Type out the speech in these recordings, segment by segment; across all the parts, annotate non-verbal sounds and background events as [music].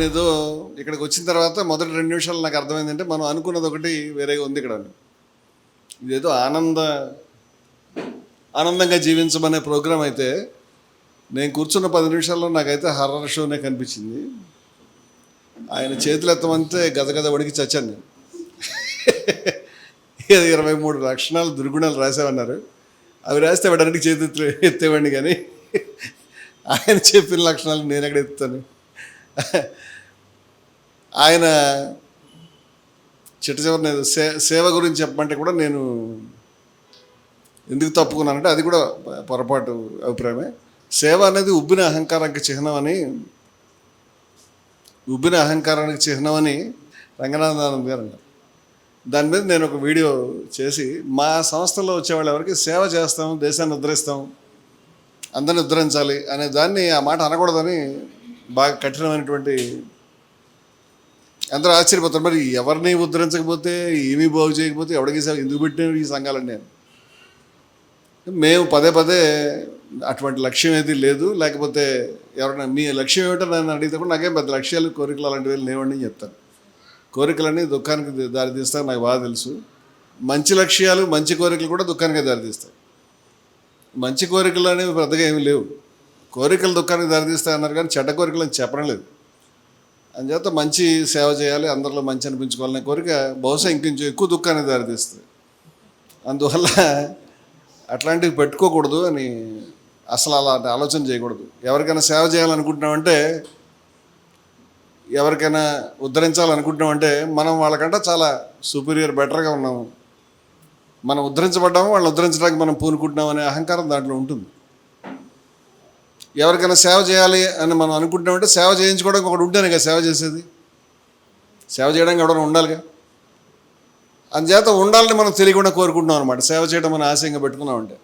నేను ఏదో ఇక్కడికి వచ్చిన తర్వాత మొదటి రెండు నిమిషాలు నాకు అర్థమైందంటే మనం అనుకున్నది ఒకటి వేరేగా ఉంది ఇక్కడ ఇదేదో ఆనంద ఆనందంగా జీవించమనే ప్రోగ్రాం అయితే నేను కూర్చున్న పది నిమిషాల్లో నాకైతే హర్రర్ షోనే కనిపించింది. ఆయన చేతులు ఎత్తమంటే గదగద వడికి చచ్చాను నేను. [laughs] ఇరవై మూడు లక్షణాలు దుర్గుణాలు రాసామన్నారు అవి రాస్తే వాడడానికి చేతి ఎత్తేవాడిని కానీ [laughs] ఆయన చెప్పిన లక్షణాలు నేను ఎక్కడ ఎత్తుతాను? ఆయన చిట్ట చివరిని సే సేవ గురించి చెప్పమంటే కూడా నేను ఎందుకు తప్పుకున్నానంటే అది కూడా పొరపాటు అభిప్రాయమే. సేవ అనేది ఉబ్బిన అహంకారానికి చిహ్నం అని ఉబ్బిన అహంకారానికి చిహ్నం అని రంగనాథానంద్ గారు అన్నారు. దాని మీద నేను ఒక వీడియో చేసి మా సంస్థలో వచ్చేవాళ్ళు ఎవరికి సేవ చేస్తాం దేశాన్ని ఉద్ధరిస్తాం అందరిని ఉద్ధరించాలి అనే దాన్ని ఆ మాట అనకూడదని బాగా కఠినమైనటువంటి అందరూ ఆశ్చర్యపోతారు మరి ఎవరిని ఉద్ధరించకపోతే ఏమీ బాగు చేయకపోతే ఎవడికి ఎందుకు పెట్టిన ఈ సంఘాలని నేను మేము పదే పదే అటువంటి లక్ష్యం ఏది లేదు. లేకపోతే ఎవరైనా మీ లక్ష్యం ఏమిటో నన్ను అడిగితే కూడా నాకేం పెద్ద లక్ష్యాలు కోరికలు అలాంటివి లేవండి అని చెప్తాను కోరికలన్నీ దుఃఖానికి దారితీస్తాయి. నాకు బాగా తెలుసు. మంచి లక్ష్యాలు మంచి కోరికలు కూడా దుఃఖానికి దారితీస్తాయి. మంచి కోరికలు అనేవి పెద్దగా ఏమీ లేవు. కోరికలు దుఃఖానికి దారితీస్తాయి అన్నారు కానీ చెడ్డ కోరికలు అని చెప్పడం లేదు. అందుచేత మంచి సేవ చేయాలి అందరిలో మంచి అనిపించుకోవాలనే కోరిక బహుశా ఇంకొంచెం ఎక్కువ దుఃఖాన్ని దారితీస్తుంది. అందువల్ల అట్లాంటివి పెట్టుకోకూడదు అని అసలు అలాంటి ఆలోచన చేయకూడదు. ఎవరికైనా సేవ చేయాలనుకుంటున్నామంటే ఎవరికైనా ఉద్ధరించాలనుకుంటున్నామంటే మనం వాళ్ళకంటే చాలా సుపీరియర్ బెటర్గా ఉన్నాము. మనం ఉద్ధరించబడ్డాము వాళ్ళని ఉద్ధరించడానికి మనం పూనుకుంటున్నాం అనే అహంకారం దాంట్లో ఉంటుంది. ఎవరికైనా సేవ చేయాలి అని మనం అనుకుంటామంటే సేవ చేయించుకోవడానికి ఒకటి ఉంటేనే కదా సేవ చేసేది. సేవ చేయడానికి ఎవరైనా ఉండాలిగా? అందుచేత ఉండాలని మనం తెలియకుండా కోరుకుంటున్నాం అనమాట సేవ చేయడం మనం ఆశయంగా పెట్టుకున్నామంటే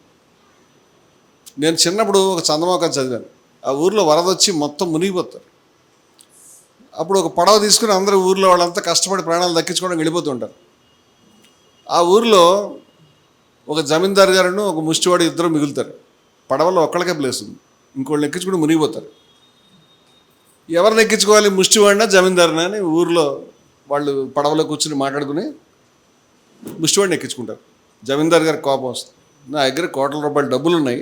నేను చిన్నప్పుడు ఒక చందమాక చదివాను. ఆ ఊర్లో వరద వచ్చి మొత్తం మునిగిపోతారు అప్పుడు ఒక పడవ తీసుకుని అందరూ ఊర్లో వాళ్ళంతా కష్టపడి ప్రాణాలు దక్కించుకోవడానికి వెళ్ళిపోతుంటారు ఆ ఊర్లో ఒక జమీందారు గారును ఒక ముష్టివాడు ఇద్దరు మిగులుతారు. పడవలో ఒక్కడికే ప్లేస్ ఉంది. ఇంకోళ్ళు ఎక్కించుకుని మునిగిపోతారు. ఎవరిని ఎక్కించుకోవాలి? ముష్టివాడినా జమీందారునా అని ఊర్లో వాళ్ళు పడవలో కూర్చుని మాట్లాడుకుని ముష్టివాడిని ఎక్కించుకుంటారు. జమీందారు గారికి కోపం వస్తుంది. నా దగ్గర కోట్ల రూపాయలు డబ్బులు ఉన్నాయి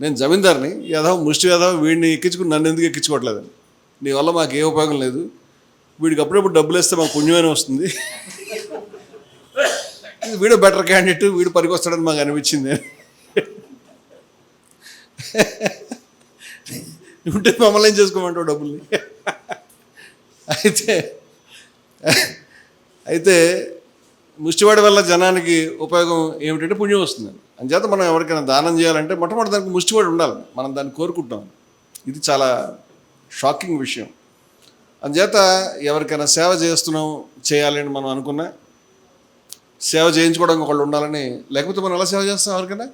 నేను జమీందార్ని ఏదో ముష్టి ఏదో వీడిని ఎక్కించుకుని నన్ను ఎందుకు ఎక్కించుకోవట్లేదని. నీ వల్ల మాకు ఏ ఉపయోగం లేదు. వీడికి అప్పుడప్పుడు డబ్బులు వేస్తే మాకు పుణ్యమైన వస్తుంది. వీడు బెటర్ క్యాండిడేట్ వీడు పనికి వస్తాడని మాకు అనిపించింది. ఉంటే మమ్మల్ని ఏం చేసుకోమంటావు డబ్బుల్ని? అయితే అయితే ముష్టివాడి వల్ల జనానికి ఉపయోగం ఏమిటంటే పుణ్యం వస్తుంది అంచేత మనం ఎవరికైనా దానం చేయాలంటే మొట్టమొదటి దానికి ముష్టివాడు ఉండాలి. మనం దాన్ని కోరుకుంటాం. ఇది చాలా షాకింగ్ విషయం. అందుచేత ఎవరికైనా సేవ చేస్తున్నాం చేయాలి అని మనం అనుకున్నా సేవ చేయించుకోవడానికి ఒకళ్ళు ఉండాలని లేకపోతే మనం ఎలా సేవ చేస్తాం ఎవరికైనా?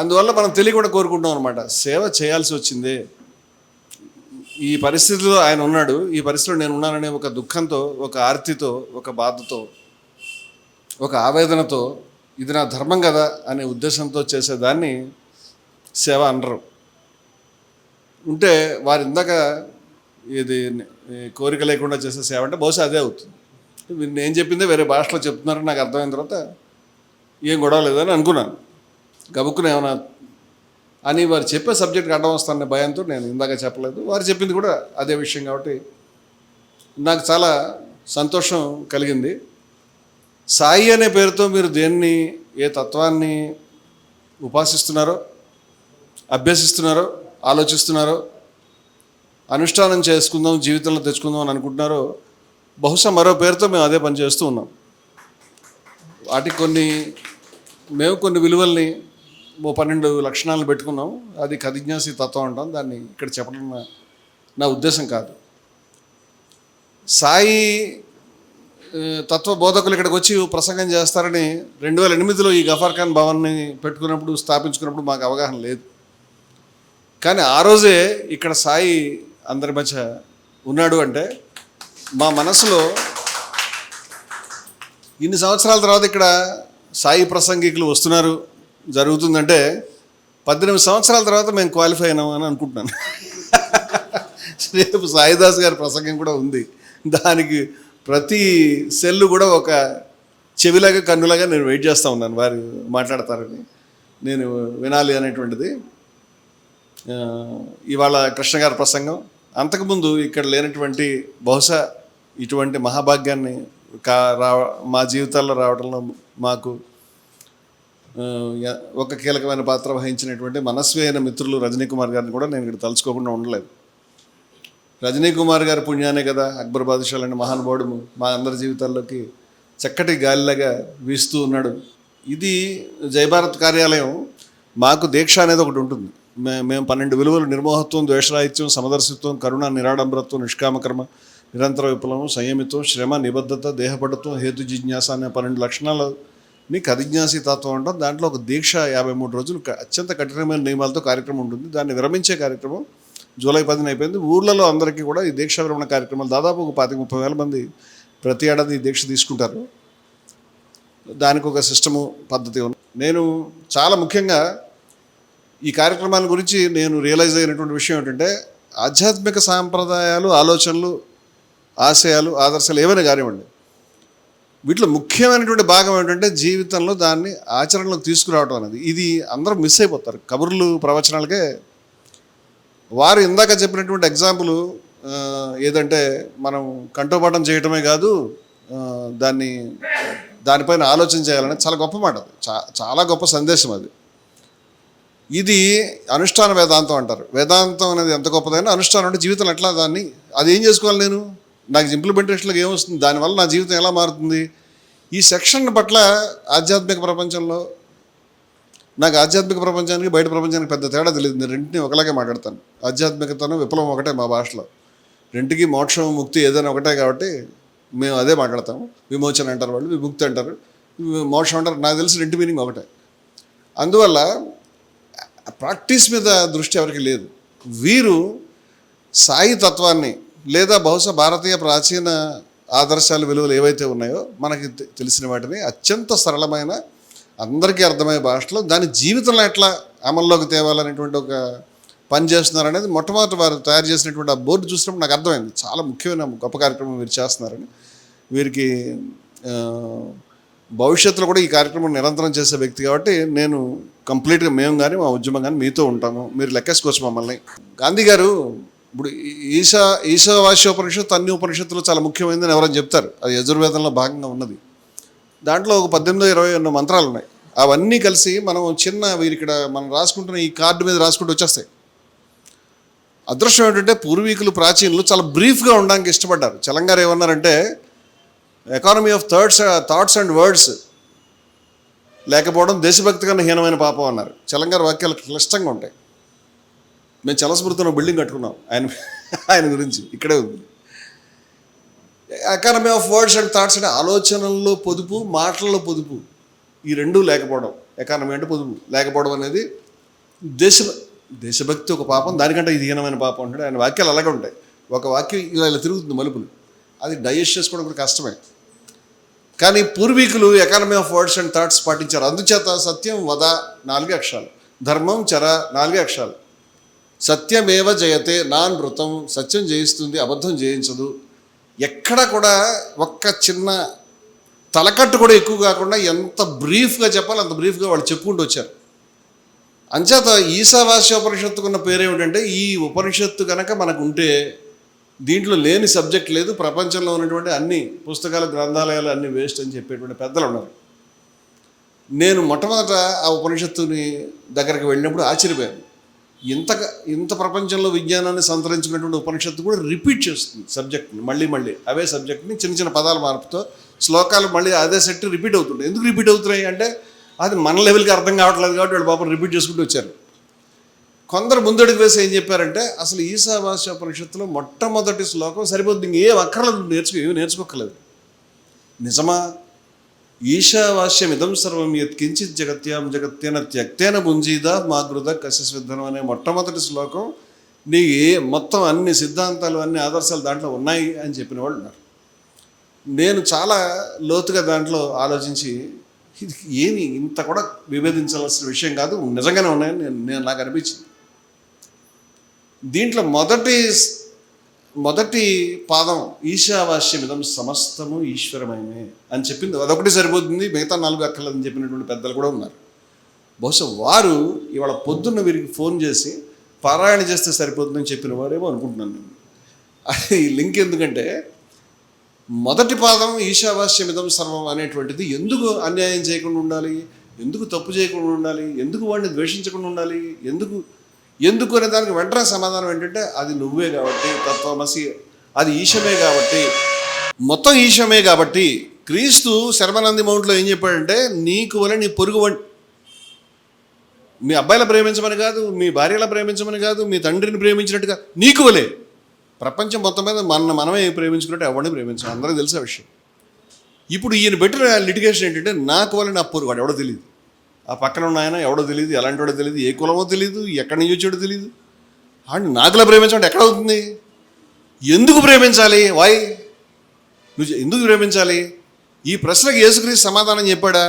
అందువల్ల మనం తెలియకుండా కోరుకుంటాం అనమాట సేవ చేయాల్సి వచ్చింది. ఈ పరిస్థితిలో ఆయన ఉన్నాడు. ఈ పరిస్థితిలో నేను ఉన్నాననే ఒక దుఃఖంతో ఒక ఆర్తితో ఒక బాధతో ఒక ఆవేదనతో ఇది నా ధర్మం కదా అనే ఉద్దేశంతో చేసేదాన్ని సేవ అనరు. ఉంటే వారు ఇందాక ఇది కోరిక లేకుండా చేసే సేవ అంటే బహుశా అదే అవుతుంది. నేను చెప్పిందే వేరే భాషలో చెప్తున్నారని నాకు అర్థమైన తర్వాత ఏం గొడవ లేదని అనుకున్నాను. గబుక్కున ఏమైనా అని వారు చెప్పే సబ్జెక్ట్కి అడ్డం వస్తాననే భయంతో నేను ఇందాక చెప్పలేదు. వారు చెప్పింది కూడా అదే విషయం కాబట్టి నాకు చాలా సంతోషం కలిగింది. సాయి అనే పేరుతో మీరు దేన్ని ఏ తత్వాన్ని ఉపాసిస్తున్నారో అభ్యసిస్తున్నారో ఆలోచిస్తున్నారో అనుష్ఠానం చేసుకుందాం జీవితంలో తెచ్చుకుందాం అని అనుకుంటున్నారో బహుశా మరో పేరుతో మేము అదే పని చేస్తూ ఉన్నాం. వాటికి కొన్ని మేము కొన్ని విలువల్ని ఓ పన్నెండు లక్షణాలను పెట్టుకున్నాం అది కదిజ్ఞాసి తత్వం అంటాం. దాన్ని ఇక్కడ చెప్పడం నా- నా ఉద్దేశం కాదు. సాయి తత్వ బోధకులు ఇక్కడికి వచ్చి ప్రసంగం చేస్తారని రెండు వేల ఎనిమిదిలో ఈ గఫార్ ఖాన్ భవన్ని పెట్టుకున్నప్పుడు స్థాపించుకున్నప్పుడు మాకు అవగాహన లేదు. కానీ ఆ రోజే ఇక్కడ సాయి అందరి మధ్య ఉన్నాడు అంటే మా మనసులో ఇన్ని సంవత్సరాల తర్వాత ఇక్కడ సాయి ప్రసంగికులు వస్తున్నారు. జరుగుతుందంటే పద్దెనిమిది సంవత్సరాల తర్వాత మేము క్వాలిఫై అయినాం అని అనుకుంటున్నాను. రేపు సాయిదాస్ గారి ప్రసంగం కూడా ఉంది. దానికి ప్రతి సెల్లు కూడా ఒక చెవిలాగా కన్నులాగా నేను వెయిట్ చేస్తూ ఉన్నాను. వారు మాట్లాడతారని నేను వినాలి అనేటువంటిది. ఇవాళ కృష్ణ గారి ప్రసంగం. అంతకుముందు ఇక్కడ లేనటువంటి బహుశా ఇటువంటి మహాభాగ్యాన్ని కా రా మా జీవితాల్లో రావడంలో మాకు ఒక కీలకమైన పాత్ర వహించినటువంటి మనస్వి అయిన మిత్రులు రజనీ కుమార్ గారిని కూడా నేను ఇక్కడ తలుచుకోకుండా ఉండలేదు. రజనీ కుమార్ గారి పుణ్యానే కదా అక్బర్ బాదుషాల్ అనే మహానుభావుడు మా అందరి జీవితాల్లోకి చక్కటి గాలిలాగా వీస్తూ ఉన్నాడు. ఇది జయభారత్ కార్యాలయం మాకు దీక్ష అనేది ఒకటి ఉంటుంది. మే మేము పన్నెండు విలువలు నిర్మోహత్వం ద్వేషరాహిత్యం సమదర్శిత్వం కరుణ నిరాడంబరత్వం నిష్కామకర్మ నిరంతర విప్లవం సంయమిత్వం శ్రమ నిబద్ధత దేహపడత్వం హేతు జిజ్ఞాస అనే పన్నెండు నీకు అధిజ్ఞాసి తత్వం అంటాం. దాంట్లో ఒక దీక్ష యాభై మూడు రోజులు అత్యంత కఠినమైన నియమాలతో కార్యక్రమం ఉంటుంది. దాన్ని విరమించే కార్యక్రమం జూలై పదిన అయిపోయింది. ఊర్లలో అందరికీ కూడా ఈ దీక్ష విరమణ కార్యక్రమాలు దాదాపు ఒక పాతిక ముప్పై వేల మంది ప్రతి ఏడాది ఈ దీక్ష తీసుకుంటారు. దానికి ఒక సిస్టము పద్ధతి ఉంది. నేను చాలా ముఖ్యంగా ఈ కార్యక్రమాల గురించి నేను రియలైజ్ అయినటువంటి విషయం ఏంటంటే ఆధ్యాత్మిక సాంప్రదాయాలు ఆలోచనలు ఆశయాలు ఆదర్శాలు ఏమైనా కానివ్వండి వీటిలో ముఖ్యమైనటువంటి భాగం ఏంటంటే జీవితంలో దాన్ని ఆచరణలోకి తీసుకురావడం అనేది. ఇది అందరూ మిస్ అయిపోతారు. కబుర్లు ప్రవచనాలకే. వారు ఇందాక చెప్పినటువంటి ఎగ్జాంపుల్ ఏదంటే మనం కంఠోపాఠం చేయటమే కాదు దాన్ని దానిపైన ఆలోచన చేయాలని చాలా గొప్ప మాట అది. చా చాలా గొప్ప సందేశం అది. ఇది అనుష్ఠాన వేదాంతం అంటారు. వేదాంతం అనేది ఎంత గొప్పదైనా అనుష్ఠానం అంటే జీవితంలో ఎట్లా దాన్ని అది ఏం చేసుకోవాలి నేను? నాకు ఇంప్లిమెంటేషన్లో ఏమొస్తుంది? దానివల్ల నా జీవితం ఎలా మారుతుంది? ఈ సెక్షన్ పట్ల ఆధ్యాత్మిక ప్రపంచంలో నాకు ఆధ్యాత్మిక ప్రపంచానికి బయట ప్రపంచానికి పెద్ద తేడా తెలియదు. నేను రెంటిని ఒకలాగే మాట్లాడతాను. ఆధ్యాత్మికతను విప్లవం ఒకటే మా భాషలో. రెంటికి మోక్షం ముక్తి ఏదైనా ఒకటే కాబట్టి మేము అదే మాట్లాడతాము విమోచన అంటారు వాళ్ళు విముక్తి అంటారు. మోక్షం అంటారు. నాకు తెలిసి రెండు మీనింగ్ ఒకటే. అందువల్ల ప్రాక్టీస్ మీద దృష్టి ఎవరికి లేదు. వీరు సాయి తత్వాన్ని లేదా బహుశా భారతీయ ప్రాచీన ఆదర్శాలు విలువలు ఏవైతే ఉన్నాయో మనకి తెలిసిన వాటిని అత్యంత సరళమైన అందరికీ అర్థమయ్యే భాషలో దాని జీవితంలో ఎట్లా అమల్లోకి తేవాలనేటువంటి ఒక పని చేస్తున్నారనేది మొట్టమొదటి వారు తయారు చేసినటువంటి ఆ బోర్డు చూసినప్పుడు నాకు అర్థమైంది. చాలా ముఖ్యమైన గొప్ప కార్యక్రమం వీరు చేస్తున్నారని. వీరికి భవిష్యత్తులో కూడా ఈ కార్యక్రమం నిరంతరం చేసే వ్యక్తి కాబట్టి నేను కంప్లీట్గా మేము కానీ మా ఉద్యమం కానీ మీతో ఉంటాము. మీరు లెక్కేసుకోవచ్చు మమ్మల్ని. గాంధీ గారు ఇప్పుడు ఈశా ఈశా ఈశావాస్యోపనిషత్తు అన్ని ఉపనిషత్తులు చాలా ముఖ్యమైనదని ఎవరైనా చెప్తారు. అది యజుర్వేదంలో భాగంగా ఉన్నది. దాంట్లో ఒక పద్దెనిమిది ఇరవై ఎన్నో మంత్రాలు ఉన్నాయి. అవన్నీ కలిసి మనం చిన్న వీరిక్కడ మనం రాసుకుంటున్న ఈ కార్డు మీద రాసుకుంటూ వచ్చేస్తాయి. అదృష్టం ఏంటంటే పూర్వీకులు ప్రాచీనులు చాలా బ్రీఫ్గా ఉండడానికి ఇష్టపడ్డారు. చలంగారు ఏమన్నారంటే economy of thirds thoughts and words లేకపోవడం దేశభక్తి కన్నా హీనమైన పాపం అన్నారు. చలంగారు వాక్యాలు క్లిష్టంగా ఉంటాయి. మేము చలస్మృతిలో బిల్డింగ్ కట్టుకున్నాం. ఆయన ఆయన గురించి ఇక్కడే ఉంది. Academy of words and thoughts అంటే ఆలోచనల్లో పొదుపు మాటల్లో పొదుపు. ఈ రెండూ లేకపోవడం. ఎకానమీ అంటే పొదుపు. లేకపోవడం అనేది దేశ దేశభక్తి ఒక పాపం దానికంటే ఇది హీనమైన పాపం అంటే ఆయన వాక్యాలు అలాగే ఉంటాయి. ఒక వాక్యం ఇలా ఇలా తిరుగుతుంది మలుపులు. అది డైజెస్ట్ చేసుకోవడం కూడా కష్టమే. కానీ పూర్వీకులు economy of words and thoughts పాటించారు. అందుచేత సత్యం వద నాలుగే అక్షరాలు. ధర్మం చర నాలుగే అక్షరాలు. సత్యమేవ జయతే నాన్ వృతం సత్యం జయిస్తుంది అబద్ధం జయించదు. ఎక్కడ కూడా ఒక్క చిన్న తలకట్టు కూడా ఎక్కువ కాకుండా ఎంత బ్రీఫ్గా చెప్పాలో అంత బ్రీఫ్గా వాళ్ళు చెప్పుకుంటూ వచ్చారు. అంచేత ఈశావాస్య ఉపనిషత్తుకున్న పేరు ఏమిటంటే ఈ ఉపనిషత్తు కనుక మనకు ఉంటే దీంట్లో లేని సబ్జెక్ట్ లేదు ప్రపంచంలో ఉన్నటువంటి అన్ని పుస్తకాలు గ్రంథాలయాలు అన్ని వేస్ట్ అని చెప్పేటువంటి పెద్దలు ఉన్నారు. నేను మొట్టమొదట ఆ ఉపనిషత్తుని దగ్గరికి వెళ్ళినప్పుడు ఆశ్చర్యపోయాను. ఇంత ఇంత ప్రపంచంలో విజ్ఞానాన్ని సంతరించినటువంటి ఉపనిషత్తు కూడా రిపీట్ చేస్తుంది సబ్జెక్ట్ని మళ్ళీ మళ్ళీ అవే సబ్జెక్ట్ని చిన్న చిన్న పదాల మార్పుతో శ్లోకాలు మళ్ళీ అదే సెట్ రిపీట్ అవుతుంటాయి. ఎందుకు రిపీట్ అవుతున్నాయి అంటే అది మన లెవెల్కి అర్థం కావట్లేదు కాబట్టి వాళ్ళు పాపం రిపీట్ చేసుకుంటూ వచ్చారు. కొందరు ముందడుగు వేసి ఏం చెప్పారంటే అసలు ఈశావాస్య ఉపనిషత్తులో మొట్టమొదటి శ్లోకం సరిపోతుంది ఇంకేం అక్కర్లేదు నేర్చుకో ఏమి నేర్చుకోకలేదు నిజమా? ఈశావాస్యం ఇదం సర్వం యత్కించిత్ జగత్యాం జగత్యేన త్యక్తేన భుంజీద మాగృత కశస్విద్ధనం అనే మొట్టమొదటి శ్లోకం. నీ ఏ మొత్తం అన్ని సిద్ధాంతాలు అన్ని ఆదర్శాలు దాంట్లో ఉన్నాయి అని చెప్పిన వాళ్ళు ఉన్నారు. నేను చాలా లోతుగా దాంట్లో ఆలోచించి ఇది ఏమి ఇంత కూడా విభేదించాల్సిన విషయం కాదు నిజంగానే ఉన్నాయని నేను నేను నాకు అనిపించింది. దీంట్లో మొదటి మొదటి పాదం ఈశావాస్యమిదం సమస్తము ఈశ్వరమయమే అని చెప్పింది. అదొకటి సరిపోతుంది. మిగతా నాలుగు అక్కర్లేదని చెప్పినటువంటి పెద్దలు కూడా ఉన్నారు. బహుశా వారు ఇవాళ పొద్దున్న వీరికి ఫోన్ చేసి పారాయణ చేస్తే సరిపోతుందని చెప్పిన వారేమో అనుకుంటున్నాను నేను. అది ఈ లింక్ ఎందుకంటే మొదటి పాదం ఈశావాస్యమిదం సర్వం అనేటువంటిది ఎందుకు అన్యాయం చేయకుండా ఉండాలి? ఎందుకు తప్పు చేయకుండా ఉండాలి? ఎందుకు వాడిని ద్వేషించకుండా ఉండాలి? ఎందుకు ఎందుకు అనే దానికి వెంటనే సమాధానం ఏంటంటే అది నువ్వే కాబట్టి తత్వమసి అది ఈశమే కాబట్టి మొత్తం ఈశమే కాబట్టి క్రీస్తు శర్మనంది మౌంట్లో ఏం చెప్పాడంటే నీకు వల్ల నీ పొరుగు మీ అబ్బాయిల ప్రేమించమని కాదు మీ భార్యల ప్రేమించమని కాదు మీ తండ్రిని ప్రేమించినట్టుగా నీకు వలే. ప్రపంచం మొత్తం మీద మన మనమే ప్రేమించుకున్నట్టు ఎవరిని ప్రేమించాం? అందరికీ తెలిసే విషయం. ఇప్పుడు ఈయన పెట్టిన లిటిగేషన్ ఏంటంటే నాకు వల్ల నా పొరుగు వాడు ఎవడో తెలియదు. ఆ పక్కన ఉన్న ఆయన ఎవడో తెలియదు ఎలాంటి వాడో తెలియదు ఏ కులమో తెలియదు ఎక్కడి నుంచి వచ్చాడో తెలియదు అండ్ నాకులా ప్రేమించడం ఎక్కడ అవుతుంది? ఎందుకు ప్రేమించాలి? వాయ్ నువ్వు ఎందుకు ప్రేమించాలి? ఈ ప్రశ్నకి యేసుక్రీస్తు సమాధానం చెప్పాడా?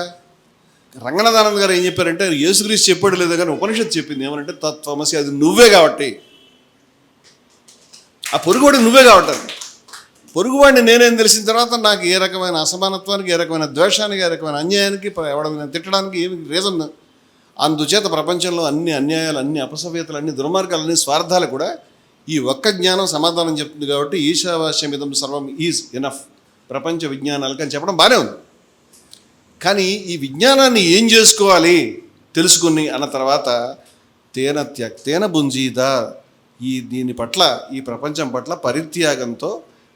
రంగనాథానంద్ గారు ఏం చెప్పారంటే యేసుక్రీస్తు చెప్పాడు లేదు కానీ ఉపనిషత్తు చెప్పింది ఏమనంటే తత్వమసి అది నువ్వే కాబట్టి. ఆ పొరుగువాడు నువ్వే కాబట్టి. పొరుగువాడిని నేనేం తెలిసిన తర్వాత నాకు ఏ రకమైన అసమానత్వానికి ఏ రకమైన ద్వేషానికి ఏ రకమైన అన్యాయానికి ప- ఎవడమైనా తిట్టడానికి ఏమి రీజన్ అందుచేత ప్రపంచంలో అన్ని అన్యాయాలు అన్ని అపసవ్యతలు అన్ని దుర్మార్గాలు అన్ని స్వార్థాలు కూడా ఈ ఒక్క జ్ఞానం సమాధానం చెప్తుంది కాబట్టి ఈశావాస్యమిదం సర్వం ఈజ్ ఎనఫ్ ప్రపంచ విజ్ఞానాలకు అని చెప్పడం బాగానే ఉంది. కానీ ఈ విజ్ఞానాన్ని ఏం చేసుకోవాలి తెలుసుకుని అన్న తర్వాత తేన త్యక్ తేన బుంజీద ఈ దీని పట్ల ఈ ప్రపంచం పట్ల పరిత్యాగంతో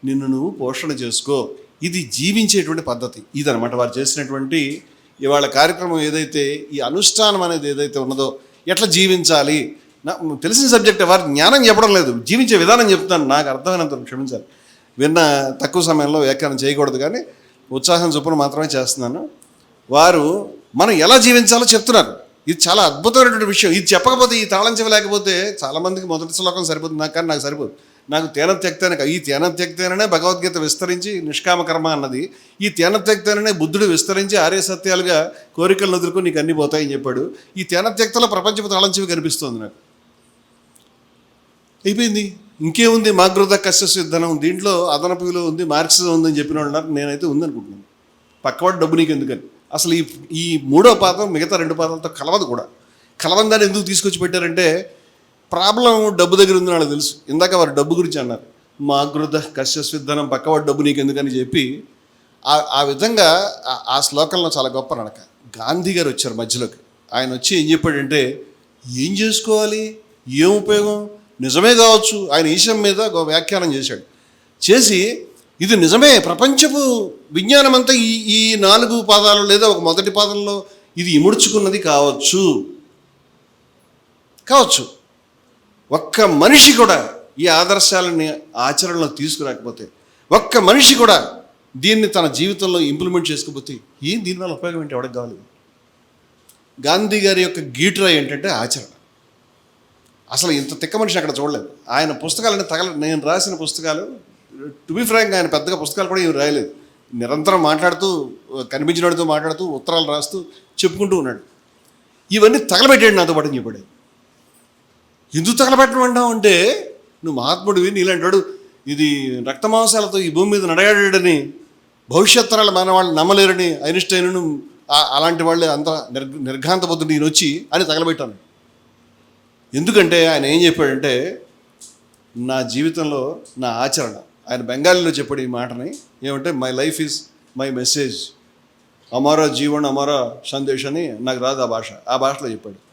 నిన్ను నువ్వు పోషణ చేసుకో. ఇది జీవించేటువంటి పద్ధతి. ఇదనమాట వారు చేసినటువంటి ఇవాళ కార్యక్రమం ఏదైతే ఈ అనుష్ఠానం అనేది ఏదైతే ఉన్నదో ఎట్లా జీవించాలి? నా తెలిసిన సబ్జెక్ట్ వారు జ్ఞానం చెప్పడం లేదు. జీవించే విధానం చెప్తాను నాకు అర్థమైనంత క్షమించాలి. విన్న తక్కువ సమయంలో వ్యాఖ్యానం చేయకూడదు కానీ ఉత్సాహం చొప్పున మాత్రమే చేస్తున్నాను. వారు మనం ఎలా జీవించాలో చెప్తున్నారు. ఇది చాలా అద్భుతమైనటువంటి విషయం. ఇది చెప్పకపోతే ఈ తాళం చెవి లేకపోతే చాలామందికి మొదటి శ్లోకం సరిపోతుంది. నాకు కానీ నాకు సరిపోదు. నాకు తేన త్యక్తేన ఈ తేన త్యక్తేననే భగవద్గీత విస్తరించి నిష్కామ కర్మ అన్నది. ఈ తేన త్యక్తేననే బుద్ధుడు విస్తరించి ఆర్య సత్యాలుగా కోరికలను వదులుకొని నీకు అన్ని పోతాయని చెప్పాడు. ఈ తేన త్యక్తలో ప్రపంచపు తాళం కనిపిస్తుంది నాకు. అయిపోయింది. ఇంకేముంది? మాగృత కష్టసిద్ధనం దీంట్లో అదనపు విలువ ఉంది మార్క్సిజం ఉందని చెప్పిన వాళ్ళు నేనైతే ఉందనుకుంటున్నాను. పక్కవాడు డబ్బు నీకు ఎందుకని? అసలు ఈ ఈ మూడో పాదం మిగతా రెండు పాదాలతో కలవదు కూడా. కలవని దాన్ని ఎందుకు తీసుకొచ్చి పెట్టారంటే ప్రాబ్లం డబ్బు దగ్గర ఉంది నాకు తెలుసు. ఇందాక వారు డబ్బు గురించి అన్నారు. మా కృత కశ్యస్విధనం పక్కవాడు డబ్బు నీకు ఎందుకని చెప్పి ఆ ఆ విధంగా ఆ- శ్లోకంలో చాలా గొప్ప నడక. గాంధీ గారు వచ్చారు మధ్యలోకి. ఆయన వచ్చి ఏం చెప్పాడంటే ఏం చేసుకోవాలి? ఏం ఉపయోగం? నిజమే కావచ్చు. ఆయన ఈశం మీద ఒక వ్యాఖ్యానం చేశాడు. చేసి ఇది నిజమే. ప్రపంచపు విజ్ఞానం అంతా ఈ ఈ నాలుగు పాదాలు లేదా ఒక మొదటి పాదంలో ఇది ఇముడుచుకున్నది కావచ్చు. కావచ్చు. ఒక్క మనిషి కూడా ఈ ఆదర్శాలని ఆచరణలో తీసుకురాకపోతే ఒక్క మనిషి కూడా దీన్ని తన జీవితంలో ఇంప్లిమెంట్ చేసుకోకపోతే ఏం దీనివల్ల ఉపయోగం ఏంటి ఎవరికి కావాలి? గాంధీ గారి యొక్క గీటురా ఏంటంటే ఆచరణ. అసలు ఇంత తిక్క మనిషిని అక్కడ చూడలేదు. ఆయన పుస్తకాలని తగల నేను రాసిన పుస్తకాలు టు బి ఫ్రాంక్ ఆయన పెద్దగా పుస్తకాలు కూడా ఏమి రాయలేదు. నిరంతరం మాట్లాడుతూ కనిపించినడితో మాట్లాడుతూ ఉత్తరాలు రాస్తూ చెప్పుకుంటూ ఉన్నాడు. ఇవన్నీ తగలబెట్టాడు నాతో పాటు చెప్పాడు ఎందుకు తగలబెట్టడం అంటావు అంటే నువ్వు మహాత్ముడివి నీలాంటాడు ఇది రక్తమాంసాలతో ఈ భూమి మీద నడగాడని భవిష్యత్ మన వాళ్ళు నమ్మలేరని ఐన్స్టైన్ను అలాంటి వాళ్ళే అంత నిర్ నిర్ఘాంత బుద్ధుడు నేను వచ్చి అని తగలబెట్టాను. ఎందుకంటే ఆయన ఏం చెప్పాడంటే నా జీవితంలో నా ఆచరణ. ఆయన బెంగాలీలో చెప్పాడు ఈ మాటని ఏమంటే my life is my message అమారా జీవన్ అమారా సందేశ్ అని నాకు రాదు ఆ భాష. ఆ భాషలో చెప్పాడు.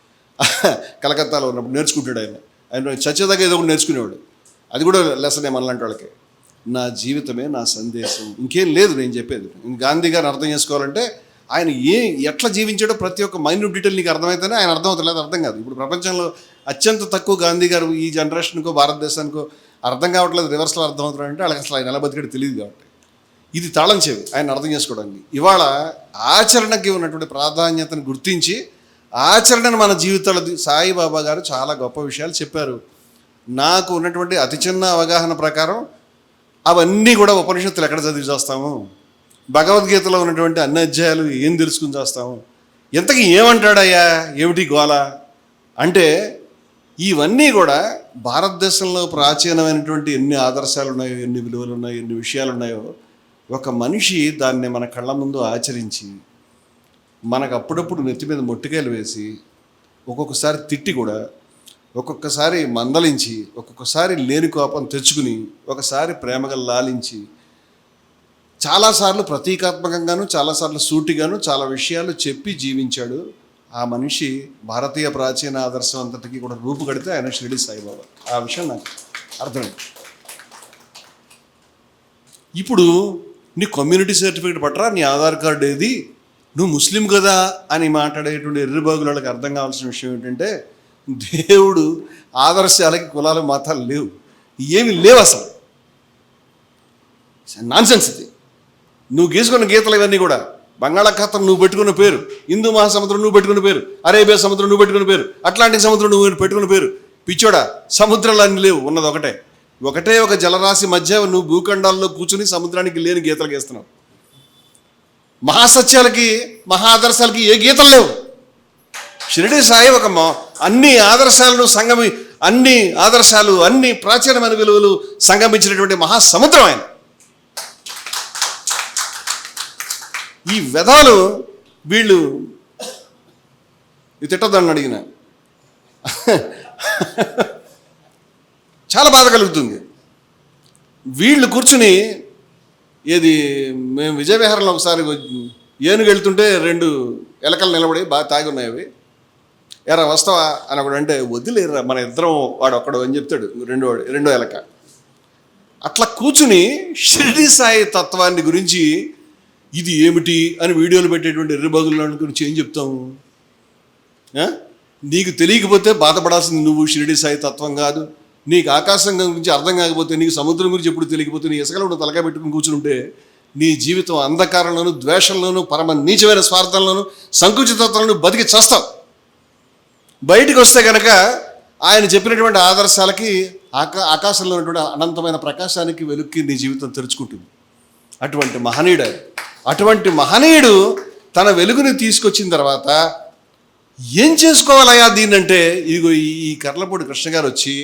కలకత్తాలో ఉన్నప్పుడు నేర్చుకుంటాడు ఆయన. ఆయన చచ్చేదాకా ఏదో ఒకటి నేర్చుకునేవాడు. అది కూడా లెసనే మనలాంటి వాళ్ళకి. నా జీవితమే నా సందేశం. ఇంకేం లేదు నేను చెప్పేది. గాంధీ గారిని అర్థం చేసుకోవాలంటే ఆయన ఏ ఎట్లా జీవించాడో ప్రతి ఒక్క మైన్యూట్ డీటెయిల్ నీకు అర్థమైతేనే ఆయన అర్థమవుతలేదు అర్థం కాదు. ఇప్పుడు ప్రపంచంలో అత్యంత తక్కువ గాంధీ గారు ఈ జనరేషన్కో భారతదేశానికో అర్థం కావట్లేదు రివర్స్లో అర్థం అవుతున్నాడంటే వాళ్ళకి అసలు ఆయన ఎలా బతికాడు తెలియదు కాబట్టి. ఇది తాళం చెవి ఆయన అర్థం చేసుకోవడానికి. ఇవాళ ఆచరణకి ఉన్నటువంటి ప్రాధాన్యతను గుర్తించి ఆచరణను మన జీవితాల సాయిబాబా గారు చాలా గొప్ప విషయాలు చెప్పారు. నాకు ఉన్నటువంటి అతి చిన్న అవగాహన ప్రకారం అవన్నీ కూడా ఉపనిషత్తులు ఎక్కడ చదివి చేస్తాము? భగవద్గీతలో ఉన్నటువంటి అన్ని అధ్యాయాలు ఏం తెలుసుకుని చేస్తాము? ఇంతకీ ఏమంటాడయ్యా? ఏమిటి గోల? అంటే ఇవన్నీ కూడా భారతదేశంలో ప్రాచీనమైనటువంటి ఎన్ని ఆదర్శాలు ఉన్నాయో ఎన్ని విలువలు ఉన్నాయో ఎన్ని విషయాలు ఉన్నాయో ఒక మనిషి దాన్ని మన కళ్ళ ముందు ఆచరించి మనకు అప్పుడప్పుడు నెత్తి మీద మొట్టికాయలు వేసి ఒక్కొక్కసారి తిట్టి కూడా ఒక్కొక్కసారి మందలించి ఒక్కొక్కసారి లేని కోపం తెచ్చుకుని ఒకసారి ప్రేమగా లాలించి చాలాసార్లు ప్రతీకాత్మకంగాను చాలాసార్లు సూటిగాను చాలా విషయాలు చెప్పి జీవించాడు ఆ మనిషి భారతీయ ప్రాచీన ఆదర్శం అంతటికి కూడా రూపు కడితే ఆయన షిరిడి సాయిబాబా. ఆ విషయం నాకు అర్థమైంది. ఇప్పుడు నీ కమ్యూనిటీ సర్టిఫికేట్ పట్టరా? నీ ఆధార్ కార్డు ఏది? నువ్వు ముస్లిం కదా అని మాట్లాడేటువంటి ఎర్రిబాగులకు అర్థం కావాల్సిన విషయం ఏంటంటే దేవుడు ఆదర్శాలకి కులాలు మతాలు లేవు. ఏమి లేవు అసలు. నాన్సెన్స్ ఇది. నువ్వు గీసుకున్న గీతలు ఇవన్నీ కూడా బంగాళాఖాతం నువ్వు పెట్టుకున్న పేరు హిందూ మహాసముద్రం నువ్వు పెట్టుకున్న పేరు అరేబియా సముద్రం నువ్వు పెట్టుకున్న పేరు అట్లాంటిక్ సముద్రం నువ్వు పెట్టుకున్న పేరు పిచ్చోడా సముద్రాలు లేవు ఉన్నది ఒకటే. ఒకటే ఒక జలరాశి మధ్య నువ్వు భూఖండాల్లో కూర్చుని సముద్రానికి లేని గీతలు గీస్తున్నావు. మహాసత్యాలకి మహా ఆదర్శాలకి ఏ గీతలు లేవు. షిరిడి సాయి ఒక అన్ని ఆదర్శాలను సంగమి అన్ని ఆదర్శాలు అన్ని ప్రాచీనమైన విలువలు సంగమించినటువంటి మహాసముద్రం ఆయన. ఈ వ్యధాలు వీళ్ళు ఇది తిట్టద్దని అడిగిన. చాలా బాధ కలుగుతుంది. వీళ్ళు కూర్చుని ఏది మేము విజయవిహారంలో ఒకసారి ఏనుగు వెళ్తుంటే రెండు ఎలకలు నిలబడి బాగా తాగి ఉన్నాయి అవి. ఎరా వస్తావా? అని ఒకడు అంటే వదిలేరా మన ఇద్దరం వాడు ఒక్కడు అని చెప్తాడు రెండో రెండో ఎలక. అట్లా కూర్చుని షిరిడి సాయి తత్వాన్ని గురించి ఇది ఏమిటి అని వీడియోలు పెట్టేటువంటి ఎర్రబగుల గురించి ఏం చెప్తాము నీకు తెలియకపోతే బాధపడాల్సింది నువ్వు షిరిడి సాయి తత్వం కాదు. నీకు ఆకాశం గురించి అర్థం కాకపోతే నీకు సముద్రం గురించి ఎప్పుడు తెలియకపోతే నీ ఇసుకలో ఉన్న తలకాయ పెట్టుకుని కూర్చుంటే నీ జీవితం అంధకారంలోను ద్వేషంలోను పరమ నీచమైన స్వార్థంలోను సంకుచితత్వంలోను బతికి చేస్తావు. బయటికి వస్తే కనుక ఆయన చెప్పినటువంటి ఆదర్శాలకి ఆకా ఆకాశంలో ఉన్నటువంటి అనంతమైన ప్రకాశానికి వెలుక్కి నీ జీవితం తెరుచుకుంటుంది. అటువంటి మహనీయుడు అటువంటి మహనీయుడు తన వెలుగుని తీసుకొచ్చిన తర్వాత ఏం చేసుకోవాలయ్యా దీన్నంటే ఇదిగో ఈ- ఈ కర్లపూడి కృష్ణ గారు వచ్చి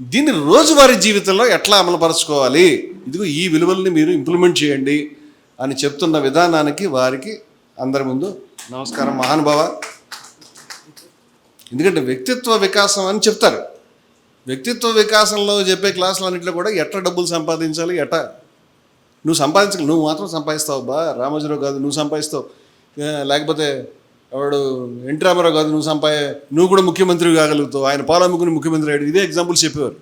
దీన్ని రోజువారీ జీవితంలో ఎట్లా అమలుపరచుకోవాలి? ఇదిగో ఈ విలువల్ని మీరు ఇంప్లిమెంట్ చేయండి అని చెప్తున్న విధానానికి వారికి అందరి ముందు నమస్కారం మహానుభావ. ఎందుకంటే వ్యక్తిత్వ వికాసం అని చెప్తారు. వ్యక్తిత్వ వికాసంలో చెప్పే క్లాసులు అన్నింటిలో కూడా ఎట్లా డబ్బులు సంపాదించాలి ఎట నువ్వు సంపాదించగల నువ్వు మాత్రం సంపాదిస్తావు బా రామోజీరావు కాదు నువ్వు సంపాదిస్తావు. లేకపోతే వాడు ఎన్టీ రామారావు కాదు నువ్వు సంపా నువ్వు కూడా ముఖ్యమంత్రి కాగలుగుతావు. ఆయన పాలమ్ముకుని ముఖ్యమంత్రి అయ్యాడు. ఇదే ఎగ్జాంపుల్స్ చెప్పేవారు.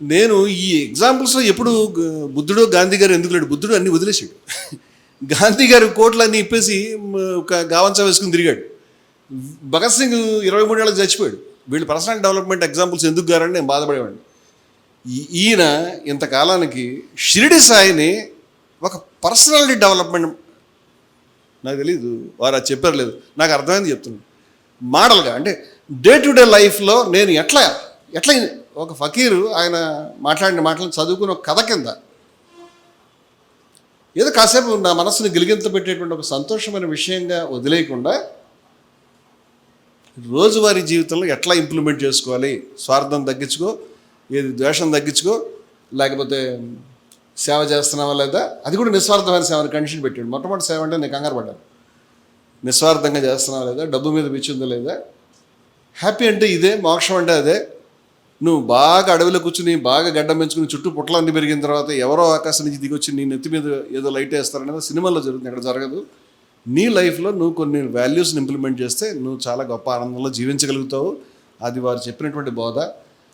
నేను ఈ ఎగ్జాంపుల్స్లో ఎప్పుడు బుద్ధుడు గాంధీ గారు ఎందుకు లేడు? బుద్ధుడు అన్ని వదిలేసాడు [laughs] గాంధీ గారు కోట్లన్నీ ఇప్పేసి ఒక గావంచా వేసుకుని తిరిగాడు. భగత్ సింగ్ ఇరవై మూడేళ్ళకి చచ్చిపోయాడు. వీళ్ళు పర్సనల్ డెవలప్మెంట్ ఎగ్జాంపుల్స్ ఎందుకు గారని నేను బాధపడేవాడిని. ఈయన ఇంతకాలానికి షిరిడి సాయిని ఒక పర్సనాలిటీ డెవలప్మెంట్ నాకు తెలియదు వారు అది చెప్పారు లేదు. నాకు అర్థమైంది చెప్తున్నాను. మాడల్గా అంటే డే టు డే లైఫ్లో నేను ఎట్లా ఎట్లా ఒక ఫకీరు ఆయన మాట్లాడిన మాటలను చదువుకుని ఒక కథ కింద ఏదో కాసేపు నా మనసుని గిలిగింత పెట్టేటువంటి ఒక సంతోషమైన విషయంగా వదిలేయకుండా రోజువారీ జీవితంలో ఎట్లా ఇంప్లిమెంట్ చేసుకోవాలి? స్వార్థం తగ్గించుకో ఏది ద్వేషం తగ్గించుకో లేకపోతే సేవ చేస్తున్నావా లేదా? అది కూడా నిస్వార్థమైన సేవని కండిషన్ పెట్టాడు. మొట్టమొదటి సేవ అంటే నేను కంగారు పడ్డాను. నిస్వార్థంగా చేస్తున్నావా లేదా? డబ్బు మీద పిచ్చిందా లేదా? హ్యాపీ అంటే ఇదే మోక్షం అంటే అదే. నువ్వు బాగా అడవిలో కూర్చుని బాగా గడ్డ పెంచుకుని చుట్టూ పుట్టలన్నీ పెరిగిన తర్వాత ఎవరో ఆకాశం నుంచి దిగొచ్చి నీ నెత్తి మీద ఏదో లైట్ వేస్తారనేది సినిమాలో జరుగుతుంది ఇక్కడ జరగదు. నీ లైఫ్లో నువ్వు కొన్ని వాల్యూస్ని ఇంప్లిమెంట్ చేస్తే నువ్వు చాలా గొప్ప ఆనందంలో జీవించగలుగుతావు. అది వారు చెప్పినటువంటి బోధ.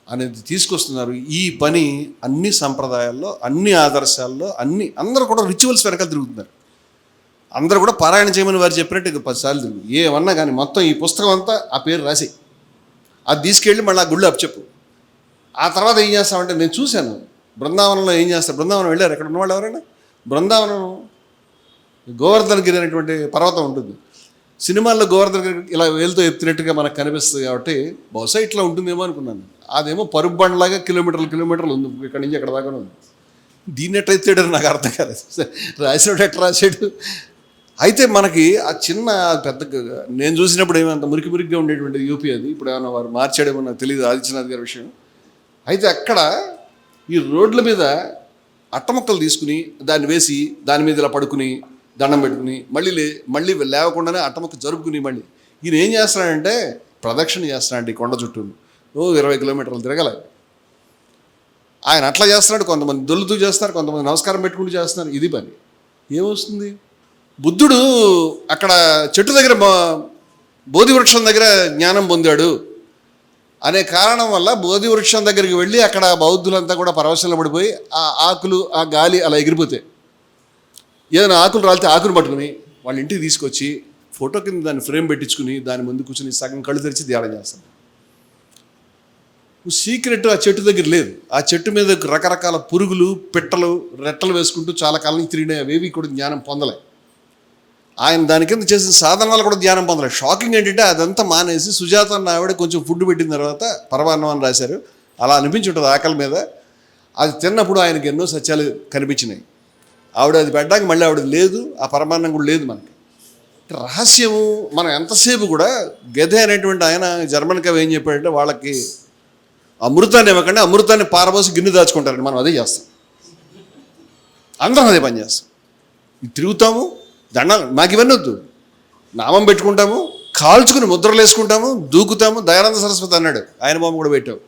అనేది తీసుకొస్తున్నారు. ఈ పని అన్ని సంప్రదాయాల్లో అన్ని ఆదర్శాల్లో అన్ని అందరూ కూడా రిచువల్స్ వెనకాల తిరుగుతున్నారు. అందరూ కూడా పారాయణ చేయమని వారు చెప్పినట్టు ఇక పదిసార్లు తిరుగు ఏమన్నా కానీ మొత్తం ఈ పుస్తకం అంతా ఆ పేరు రాసి అది తీసుకెళ్ళి మళ్ళీ ఆ గుళ్ళు అప్పచెప్పు. ఆ తర్వాత ఏం చేస్తామంటే నేను చూశాను బృందావనంలో ఏం చేస్తారు బృందావనం వెళ్ళారు ఎక్కడ ఉన్నవాళ్ళు ఎవరైనా? బృందావనం గోవర్ధన్గిరి అనేటువంటి పర్వతం ఉంటుంది. సినిమాల్లో గోవర్ధన్ గిరి ఇలా వేలుతో ఎత్తినట్టుగా మనకు కనిపిస్తుంది కాబట్టి బహుశా ఇట్లా ఉంటుందేమో అనుకున్నాను. అదేమో పరుపు బండ్లాగా కిలోమీటర్లు కిలోమీటర్లు ఉంది. ఇక్కడ నుంచి ఎక్కడ దాకా ఉంది. దీన్ని ఎట్లా ఎత్తాడని నాకు అర్థం కాలేదు. రాసాడు ఎట్లా రాసాడు? అయితే మనకి ఆ చిన్న పెద్ద నేను చూసినప్పుడు ఏమంత మురికి మురికిగా ఉండేటువంటి యూపీ అది. ఇప్పుడు ఏమైనా వారు మార్చాడేమో నాకు తెలియదు ఆదిత్యనాథ్ గారి విషయం. అయితే అక్కడ ఈ రోడ్ల మీద అట్టముక్కలు తీసుకుని దాన్ని వేసి దాని మీద ఇలా పడుకుని దండం పెట్టుకుని మళ్ళీ లే మళ్ళీ లేవకుండానే అట్టముక్క జరుపుకుని మళ్ళీ. ఈయన ఏం చేస్తున్నాడంటే ప్రదక్షిణ చేస్తున్నాడు ఈ కొండ చుట్టూ ఓ ఇరవై కిలోమీటర్లు తిరగలే. ఆయన అట్లా చేస్తున్నాడు కొంతమంది దొల్లుతూ చేస్తారు కొంతమంది నమస్కారం పెట్టుకుంటూ చేస్తున్నారు. ఇది పని. ఏమొస్తుంది? బుద్ధుడు అక్కడ చెట్టు దగ్గర బో- బోధి వృక్షం దగ్గర జ్ఞానం పొందాడు. అనే కారణం వల్ల బోధి వృక్షం దగ్గరికి వెళ్ళి అక్కడ బౌద్ధులంతా కూడా పరవశంలో పడిపోయి ఆ ఆకులు ఆ గాలి అలా ఎగిరిపోతాయి. ఏదైనా ఆకులు రాలితే ఆకులు పట్టుకుని వాళ్ళ ఇంటికి తీసుకొచ్చి ఫోటో కింద దాన్ని ఫ్రేమ్ పెట్టించుకుని దాని ముందు కూర్చుని సగం కళ్ళు తెరిచి ధ్యానం చేస్తాం. సీక్రెట్ ఆ చెట్టు దగ్గర లేదు. ఆ చెట్టు మీద రకరకాల పురుగులు పిట్టలు రెట్టలు వేసుకుంటూ చాలా కాలం తిరిగినాయి. అవేవి కూడా జ్ఞానం పొందలే. ఆయన దాని కింద చేసిన సాధనాలు కూడా ధ్యానం పొందలే. షాకింగ్ ఏంటంటే అదంతా మానేసి సుజాత అన్న ఆవిడ కొంచెం ఫుడ్ పెట్టిన తర్వాత పరమాన్నం అని రాశారు. అలా అనిపించి ఉంటుంది ఆకలి మీద. అది తిన్నప్పుడు ఆయనకి ఎన్నో సత్యాలు కనిపించినాయి. ఆవిడ అది పెట్టడానికి మళ్ళీ ఆవిడ లేదు ఆ పరమాన్నం కూడా లేదు మనకి. రహస్యము మనం ఎంతసేపు కూడా గదే అనేటువంటి ఆయన జర్మన్ కవి ఏం చెప్పాడంటే వాళ్ళకి అమృతాన్ని ఇవ్వకుండా అమృతాన్ని పారబోసి గిన్నె దాచుకుంటారండి మనం అదే చేస్తాం. అందరం అదే పని చేస్తాం. తిరుగుతాము దండాలు మాకు ఇవన్నీ వద్దు. నామం పెట్టుకుంటాము కాల్చుకుని ముద్రలు వేసుకుంటాము దూకుతాము దయానంద సరస్వతి అన్నాడు. ఆయన బొమ్మ కూడా పెట్టావు.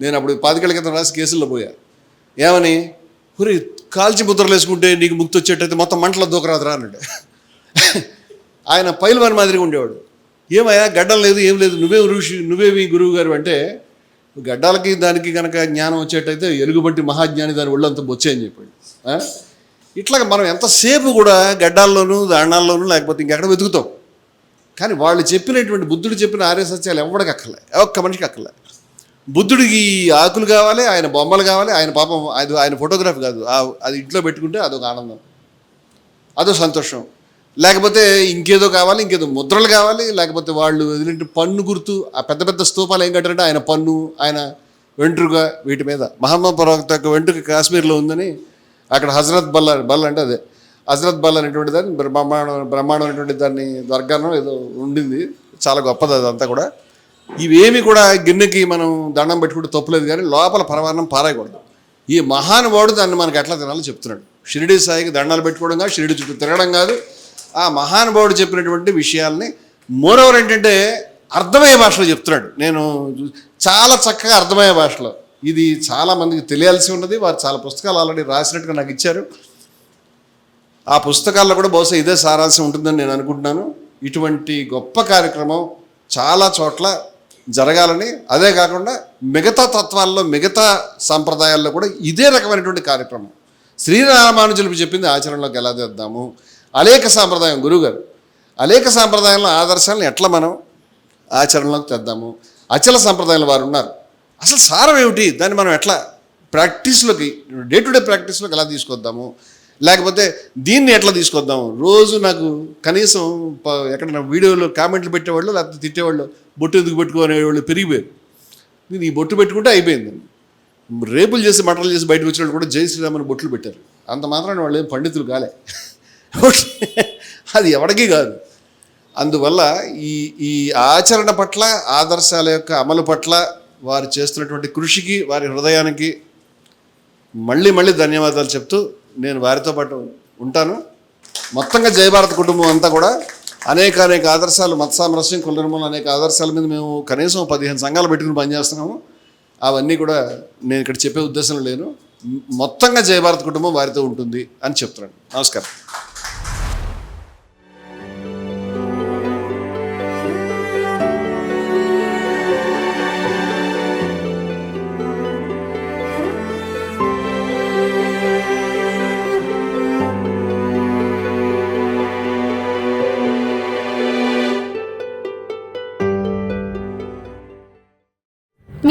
నేను అప్పుడు పాతికేళ్ళ క్రితం రాసి కేసుల్లో పోయా. ఏమని? హురి కాల్చి ముద్రలు వేసుకుంటే నీకు ముక్తి వచ్చేటైతే మొత్తం మంటలో దూకరాదురా అన్నాడు. ఆయన పైల్వాన్ మాదిరిగా ఉండేవాడు. ఏమయ్యా గడ్డలు లేదు ఏం లేదు నువ్వే ఋషి నువ్వేమి గురువు గారు అంటే గడ్డాలకి దానికి కనుక జ్ఞానం వచ్చేటైతే ఎలుగుబట్టి మహాజ్ఞాని దాని ఒళ్ళంత బొచ్చే అని చెప్పాడు. ఇట్లాగ ఇట్లా మనం ఎంతసేపు కూడా గడ్డాల్లోనూ దాణాల్లోనూ లేకపోతే ఇంకెక్కడ వెతుకుతాం. కానీ వాళ్ళు చెప్పినటువంటి బుద్ధుడు చెప్పిన ఆర్య సత్యాలు ఎవడికి అక్కర్లే ఒక్క మనిషికి అక్కర్లే. బుద్ధుడికి ఈ ఆకులు కావాలి ఆయన బొమ్మలు కావాలి ఆయన పాపం అది ఆయన ఫోటోగ్రాఫ్ కాదు. అది ఇంట్లో పెట్టుకుంటే అదొక ఆనందం. అదో సంతోషం. లేకపోతే ఇంకేదో కావాలి ఇంకేదో ముద్రలు కావాలి లేకపోతే వాళ్ళు వదిలింటి పన్ను గుర్తు ఆ పెద్ద పెద్ద స్తూపాలు ఏం కట్టారంటే ఆయన పన్ను ఆయన వెంట్రుక వీటి మీద. మహమ్మద్ ప్రవక్త యొక్క వెంట్రుక కాశ్మీర్లో ఉందని అక్కడ హజరత్ బల్ల బల్ల అంటే అదే. హజరత్ బల్ అనేటువంటి దాన్ని బ్రహ్మాండం బ్రహ్మాండం అనేటువంటి దాన్ని దర్గానం ఏదో ఉండింది. చాలా గొప్పది అదంతా కూడా. ఇవేమి కూడా గిన్నెకి మనం దండం పెట్టుకుంటే తప్పులేదు కానీ లోపల పరమాన్నం పారాయకూడదు. ఈ మహానుభావుడు దాన్ని మనకి ఎట్లా తినాలో చెప్తున్నాడు. షిరిడి సాయికి దండాలు పెట్టుకోవడం కాదు షిరిడి చుట్టూ తిరగడం కాదు. ఆ మహానుభావుడు చెప్పినటువంటి విషయాల్ని మోరవర్ ఏంటంటే అర్థమయ్యే భాషలో చెప్తున్నాడు. నేను చాలా చక్కగా అర్థమయ్యే భాషలో. ఇది చాలా మందికి తెలియాల్సి ఉన్నది. వారు చాలా పుస్తకాలు ఆల్రెడీ రాసినట్టుగా నాకు ఇచ్చారు. ఆ పుస్తకాల్లో కూడా బహుశా ఇదే సారాల్సి ఉంటుందని నేను అనుకుంటున్నాను. ఇటువంటి గొప్ప కార్యక్రమం చాలా చోట్ల జరగాలని అదే కాకుండా మిగతా తత్వాల్లో మిగతా సంప్రదాయాల్లో కూడా ఇదే రకమైనటువంటి కార్యక్రమం. శ్రీరామానుజులు చెప్పింది ఆచరణలోకి ఎలా తెద్దాము అనేక సాంప్రదాయం గురువుగారు అనేక సాంప్రదాయంలో ఆదర్శాలను ఎట్లా మనం ఆచరణలోకి తెద్దాము? అచల సంప్రదాయాలు వారు ఉన్నారు. అసలు సారం ఏమిటి? దాన్ని మనం ఎట్లా ప్రాక్టీస్లోకి డే టు డే ప్రాక్టీస్లోకి ఎలా తీసుకొద్దాము? లేకపోతే దీన్ని ఎట్లా తీసుకొద్దాం? రోజు నాకు కనీసం ఎక్కడ ఎక్కడైనా వీడియోలో కామెంట్లు పెట్టేవాళ్ళు లేకపోతే తిట్టేవాళ్ళు బొట్టు ఎందుకు పెట్టుకునేవాళ్ళు పెరిగిపోయారు. నేను ఈ బొట్టు పెట్టుకుంటే అయిపోయింది. రేపులు చేసి మటలు చేసి బయటకు వచ్చిన వాళ్ళు కూడా జై శ్రీరామని బొట్లు పెట్టారు. అంత మాత్రాన వాళ్ళు ఏం పండితులు కాలే. అది ఎవరికీ కాదు. అందువల్ల ఈ ఈ ఆచరణ పట్ల ఆదర్శాల యొక్క అమలు పట్ల వారు చేస్తున్నటువంటి కృషికి వారి హృదయానికి మళ్ళీ మళ్ళీ ధన్యవాదాలు చెప్తూ నేను వారితో పాటు ఉంటాను. మొత్తంగా జయభారత్ కుటుంబం అంతా కూడా అనేక అనేక ఆదర్శాలు మత సామరస్యం కుల నిర్మూలన అనేక ఆదర్శాల మీద మేము కనీసం పదిహేను సంఘాలు పెట్టుకుని పనిచేస్తున్నాము. అవన్నీ కూడా నేను ఇక్కడ చెప్పే ఉద్దేశం లేను. మొత్తంగా జయభారత్ కుటుంబం వారితో ఉంటుంది అని చెప్తున్నాను. నమస్కారం.